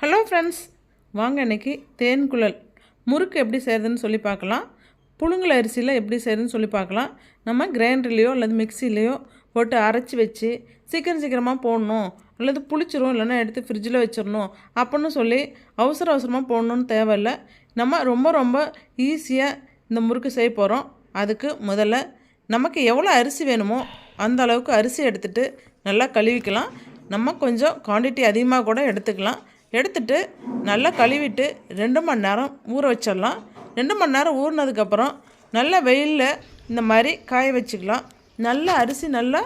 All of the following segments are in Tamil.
ஹலோ ஃப்ரெண்ட்ஸ் வாங்க இன்றைக்கி தேன்குழல் முறுக்கு எப்படி செய்கிறதுன்னு சொல்லி பார்க்கலாம். புழுங்கல் அரிசியில் எப்படி செய்கிறதுன்னு சொல்லி பார்க்கலாம். நம்ம கிரைண்டர்லேயோ அல்லது மிக்சிலேயோ போட்டு அரைச்சி வச்சு சீக்கிரம் சீக்கிரமாக போடணும். அல்லது புளிச்சிரும் இல்லைன்னா எடுத்து ஃப்ரிட்ஜில் வச்சிடணும் அப்படின்னு சொல்லி அவசர அவசரமாக போடணுன்னு தேவையில்லை. நம்ம ரொம்ப ரொம்ப ஈஸியாக இந்த முறுக்கு செய்ய போகிறோம் அதுக்கு முதல்ல நமக்கு எவ்வளோ அரிசி வேணுமோ அந்த அளவுக்கு அரிசி எடுத்துகிட்டு நல்லா கழுவிக்கலாம். நம்ம கொஞ்சம் குவான்டிட்டி அதிகமாக கூட எடுத்துக்கலாம். எடுத்துட்டு நல்லா கழுவிட்டு ரெண்டு மணி நேரம் ஊற வச்சிடலாம். ரெண்டு மணி நேரம் ஊறினதுக்கப்புறம் நல்ல வெயிலில் இந்த மாதிரி காய வச்சுக்கலாம். நல்ல அரிசி நல்லா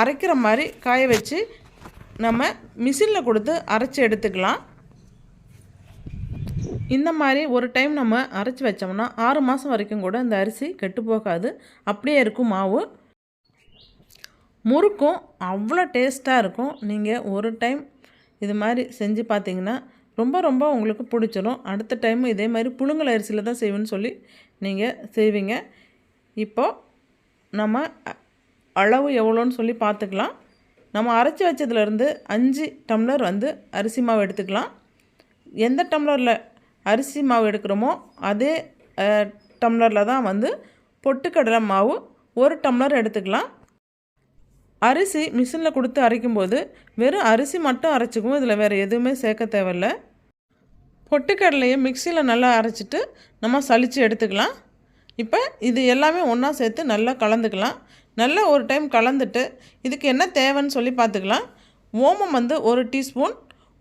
அரைக்கிற மாதிரி காய வச்சு நம்ம மிஷினில் கொடுத்து அரைச்சி எடுத்துக்கலாம். இந்த மாதிரி ஒரு டைம் நம்ம அரைச்சி வச்சோம்னா ஆறு மாதம் வரைக்கும் கூட இந்த அரிசி கெட்டு போகாது. அப்படியே இருக்கும் மாவு. முறுக்கும் அவ்வளோ டேஸ்ட்டாக இருக்கும். நீங்கள் ஒரு டைம் இது மாதிரி செஞ்சு பார்த்தீங்கன்னா ரொம்ப ரொம்ப உங்களுக்கு பிடிச்சிரும். அடுத்த டைம் இதே மாதிரி புழுங்கல் அரிசியில் தான் செய்வேன்னு சொல்லி நீங்கள் செய்வீங்க. இப்போது நம்ம அளவு எவ்வளோன்னு சொல்லி பார்த்துக்கலாம். நம்ம அரைச்சி வச்சதுலேருந்து அஞ்சு டம்ளர் வந்து அரிசி மாவு எடுத்துக்கலாம். எந்த டம்ளரில் அரிசி மாவு எடுக்கிறோமோ அதே டம்ளரில் தான் வந்து பொட்டுக்கடலை மாவு ஒரு டம்ளர் எடுத்துக்கலாம். அரிசி மிஷினில் கொடுத்து அரைக்கும்போது வெறும் அரிசி மட்டும் அரைச்சிக்கும் இதில் வேறு எதுவுமே சேர்க்க தேவையில்ல. பொட்டுக்கடலையை மிக்சியில் நல்லா அரைச்சிட்டு நம்ம சலித்து எடுத்துக்கலாம். இப்போ இது எல்லாமே ஒன்றா சேர்த்து நல்லா கலந்துக்கலாம். நல்லா ஒரு டைம் கலந்துட்டு இதுக்கு என்ன தேவைன்னு சொல்லி பார்த்துக்கலாம். ஓமம் வந்து ஒரு டீஸ்பூன்.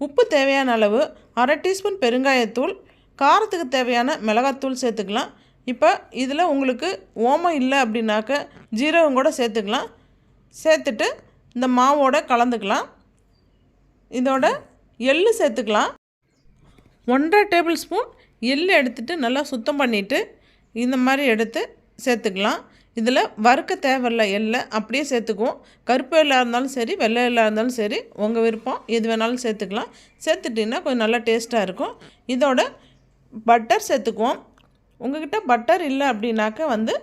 உப்பு தேவையான அளவு அரை டீஸ்பூன் பெருங்காயத்தூள். காரத்துக்கு தேவையான மிளகாத்தூள் சேர்த்துக்கலாம். இப்போ இதில் உங்களுக்கு ஓமம் இல்லை அப்படின்னாக்க ஜீரகம் கூட சேர்த்துக்கலாம். சேர்த்துட்டு இந்த மாவோட கலந்துக்கலாம். இதோட எள் சேர்த்துக்கலாம். ஒன்றரை டேபிள் ஸ்பூன் எள் எடுத்துட்டு நல்லா சுத்தம் பண்ணிவிட்டு இந்த மாதிரி எடுத்து சேர்த்துக்கலாம். இதில் வறுக்க தேவையில்ல எள்ளை அப்படியே சேர்த்துக்குவோம். கருப்பு எல்லாம் இருந்தாலும் சரி வெள்ளை எல்லாம் இருந்தாலும் சரி உங்கள் விருப்பம் எது வேணாலும் சேர்த்துக்கலாம். சேர்த்துட்டிங்கன்னா கொஞ்சம் நல்லா டேஸ்ட்டாக இருக்கும். இதோட பட்டர் சேர்த்துக்குவோம். உங்கள்கிட்ட பட்டர் இல்லை அப்படின்னாக்க வந்து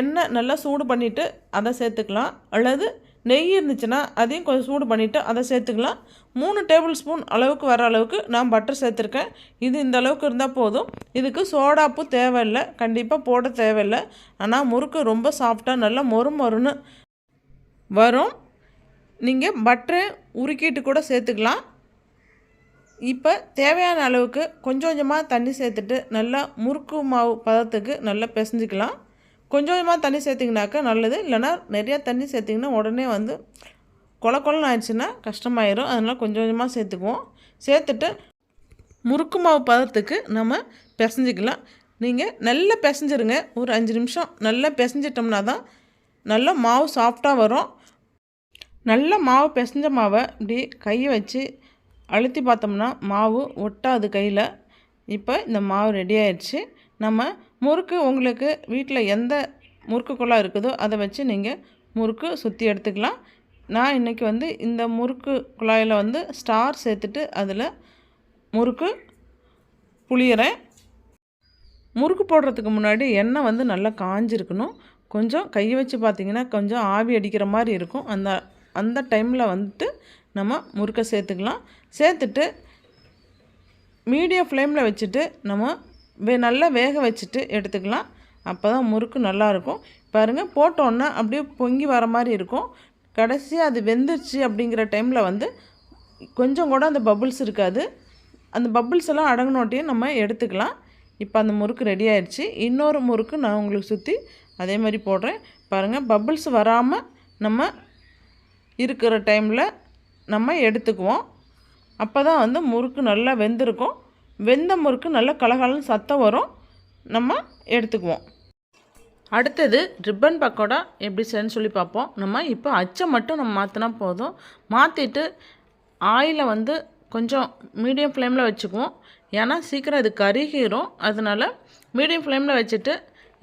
எண்ணெய் நல்லா சூடு பண்ணிவிட்டு அதை சேர்த்துக்கலாம். அல்லது நெய் இருந்துச்சுன்னா அதையும் கொஞ்சம் சூடு பண்ணிவிட்டு அதை சேர்த்துக்கலாம். மூணு டேபிள் ஸ்பூன் அளவுக்கு வர அளவுக்கு நான் பட்டர் சேர்த்துருக்கேன். இது இந்த அளவுக்கு இருந்தால் போதும். இதுக்கு சோடாப்பு தேவையில்லை. கண்டிப்பாக போட தேவையில்லை. ஆனால் முறுக்கு ரொம்ப சாஃப்டாக நல்லா மொறு மொறுன்னு வரும். நீங்கள் பட்டரை உருக்கிட்டு கூட சேர்த்துக்கலாம். இப்போ தேவையான அளவுக்கு கொஞ்சம் கொஞ்சமாக தண்ணி சேர்த்துட்டு நல்லா முறுக்கு மாவு பதத்துக்கு நல்லா பிசைஞ்சிக்கலாம். கொஞ்சம் கொஞ்சமாக தண்ணி சேர்த்திங்கனாக்கா நல்லது. இல்லைன்னா நிறையா தண்ணி சேர்த்திங்கன்னா உடனே வந்து கொல கொலன்னு ஆயிடுச்சுன்னா கஷ்டமாயிரும். அதனால் கொஞ்சம் கொஞ்சமாக சேர்த்துக்குவோம். சேர்த்துட்டு முறுக்கு மாவு பதத்துக்கு நம்ம பிசைஞ்சிக்கலாம். நீங்கள் நல்லா பிசைஞ்சிருங்க. ஒரு அஞ்சு நிமிஷம் நல்லா பிசைஞ்சிட்டோம்னா தான் நல்லா மாவு சாஃப்டாக வரும். நல்ல மாவு பிசைஞ்ச மாவை இப்படி கையை வச்சு அழுத்தி பார்த்தோம்னா மாவு ஒட்டாது கையில். இப்போ இந்த மாவு ரெடி ஆயிடுச்சு. நம்ம முறுக்கு உங்களுக்கு வீட்டில் எந்த முறுக்கு குழா இருக்குதோ அதை வச்சு நீங்கள் முறுக்கு சுற்றி எடுத்துக்கலாம். நான் இன்றைக்கி வந்து இந்த முறுக்கு குழாயில் வந்து ஸ்டார் சேர்த்துட்டு அதில் முறுக்கு புளியறேன். முறுக்கு போடுறதுக்கு முன்னாடி எண்ணெய் வந்து நல்லா காஞ்சிருக்கணும். கொஞ்சம் கையை வச்சு பார்த்தீங்கன்னா கொஞ்சம் ஆவி அடிக்கிற மாதிரி இருக்கும். அந்த அந்த டைமில் வந்துட்டு நம்ம முறுக்கை சேர்த்துக்கலாம். சேர்த்துட்டு மீடியம் ஃப்ளேமில் வச்சுட்டு நம்ம வே நல்லா வேக வச்சுட்டு எடுத்துக்கலாம். அப்போ தான் முறுக்கு நல்லாயிருக்கும். பாருங்கள் போட்டோன்னா அப்படியே பொங்கி வர மாதிரி இருக்கும். கடைசியாக அது வெந்துருச்சு அப்படிங்கிற டைமில் வந்து கொஞ்சம் கூட அந்த பபுள்ஸ் இருக்காது. அந்த பபுள்ஸ் எல்லாம் அடங்கினோட்டையும் நம்ம எடுத்துக்கலாம். இப்போ அந்த முறுக்கு ரெடி ஆயிடுச்சு இன்னொரு முறுக்கு நான் உங்களுக்கு சுற்றி அதே மாதிரி போடுறேன். பாருங்கள் பபுள்ஸ் வராமல் நம்ம இருக்கிற டைமில் நம்ம எடுத்துக்குவோம். அப்போ தான் வந்து முறுக்கு நல்லா வெந்திருக்கும். வெந்த முறுக்கு நல்லா கலகலன்னு சத்தம் வரும். நம்ம எடுத்துக்குவோம். அடுத்தது ரிப்பன் பக்கோடா எப்படி செய்யணும்னு சொல்லி பார்ப்போம். நம்ம இப்போ அச்சை மட்டும் நம்ம மாற்றினா போதும். மாற்றிட்டு ஆயிலை வந்து கொஞ்சம் மீடியம் ஃப்ளேமில் வச்சுக்குவோம். ஏன்னா சீக்கிரம் அது கருகிரும். அதனால் மீடியம் ஃப்ளேமில் வச்சுட்டு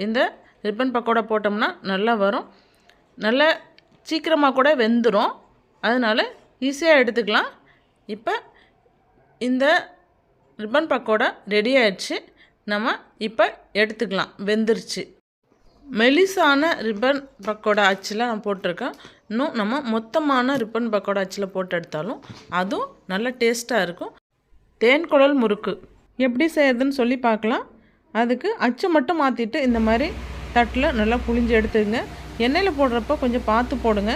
இந்த ரிப்பன் பக்கோடா போட்டோம்னா நல்லா வரும். நல்லா சீக்கிரமாக கூட வெந்துடும் அதனால் ஈஸியாக எடுத்துக்கலாம். இப்போ இந்த ரிப்பன் பக்கோடா ரெடி ஆயிடுச்சு. நம்ம இப்போ எடுத்துக்கலாம். வெந்துருச்சு. மெலிசான ரிப்பன் பக்கோடா அச்சில் நான் போட்டிருக்கேன். இன்னும் நம்ம மொத்தமான ரிப்பன் பக்கோடா அச்சில் போட்டு எடுத்தாலும் அதுவும் நல்ல டேஸ்ட்டாக இருக்கும். தேன் குழல் முறுக்கு. எப்படி செய்யறதுன்னு சொல்லி பார்க்கலாம். அதுக்கு அச்சு மட்டும் மாற்றிட்டு இந்த மாதிரி தட்டில் நல்லா புளிஞ்சு எடுத்துங்க. எண்ணெயில் போடுறப்ப கொஞ்சம் பார்த்து போடுங்க.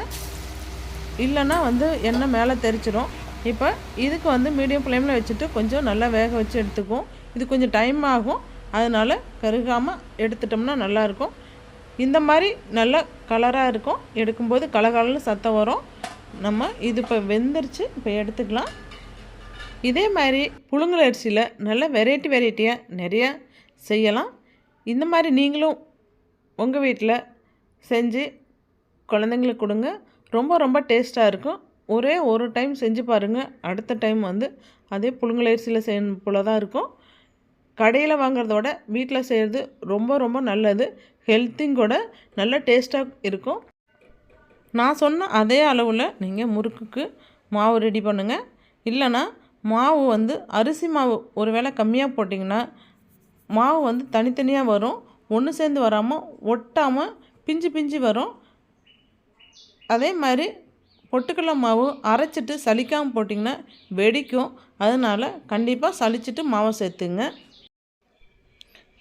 இல்லைன்னா வந்து எண்ணெய் மேலே தெரிச்சிடும் இப்போ இதுக்கு வந்து மீடியம் ஃப்ளேமில் வச்சுட்டு கொஞ்சம் நல்லா வேக வச்சு எடுத்துக்குவோம். இது கொஞ்சம் டைம் ஆகும். அதனால் கருகாமல் எடுத்துட்டோம்னா நல்லாயிருக்கும் இந்த மாதிரி நல்ல கலராக இருக்கும். எடுக்கும்போது கலகலன்னு சத்தம் வரும். நம்ம இது இப்போ வெந்துருச்சு இப்போ எடுத்துக்கலாம். இதே மாதிரி புழுங்கல் அரிசியில் நல்ல வெரைட்டி வெரைட்டியாக நிறையா செய்யலாம். இந்த மாதிரி நீங்களும் உங்கள் வீட்டில் செஞ்சு குழந்தைங்களுக்கு கொடுங்க. ரொம்ப ரொம்ப டேஸ்ட்டாக இருக்கும். ஒரே ஒரு டைம் செஞ்சு பாருங்கள் அடுத்த டைம் வந்து அதே புழுங்கலரிசியில் செய்யணும் போல தான் இருக்கும். கடையில் வாங்குறத விட வீட்டில் செய்கிறது ரொம்ப ரொம்ப நல்லது. ஹெல்த்திங் கூட நல்ல டேஸ்ட்டாக இருக்கும். நான் சொன்ன அதே அளவில் நீங்கள் முறுக்குக்கு மாவு ரெடி பண்ணுங்கள் இல்லைன்னா மாவு வந்து அரிசி மாவு ஒரு வேளை கம்மியாக போட்டிங்கன்னா மாவு வந்து தனித்தனியாக வரும். ஒன்று சேர்ந்து வராமல் ஒட்டாமல் பிஞ்சு பிஞ்சு வரும். அதே மாதிரி பொட்டுக்கடலை மாவு அரைச்சிட்டு சலிக்காமல் போட்டிங்கன்னா வெடிக்கும். அதனால் கண்டிப்பாக சலிச்சிட்டு மாவை சேர்த்துங்க.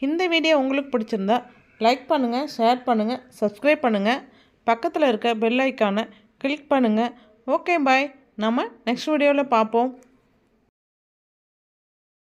இந்த வீடியோ உங்களுக்கு பிடிச்சிருந்தா லைக் பண்ணுங்கள் ஷேர் பண்ணுங்கள் சப்ஸ்கிரைப் பண்ணுங்கள் பக்கத்தில் இருக்க பெல் ஐக்கானை கிளிக் பண்ணுங்கள் ஓகே பாய் நம்ம நெக்ஸ்ட் வீடியோவில் பார்ப்போம்.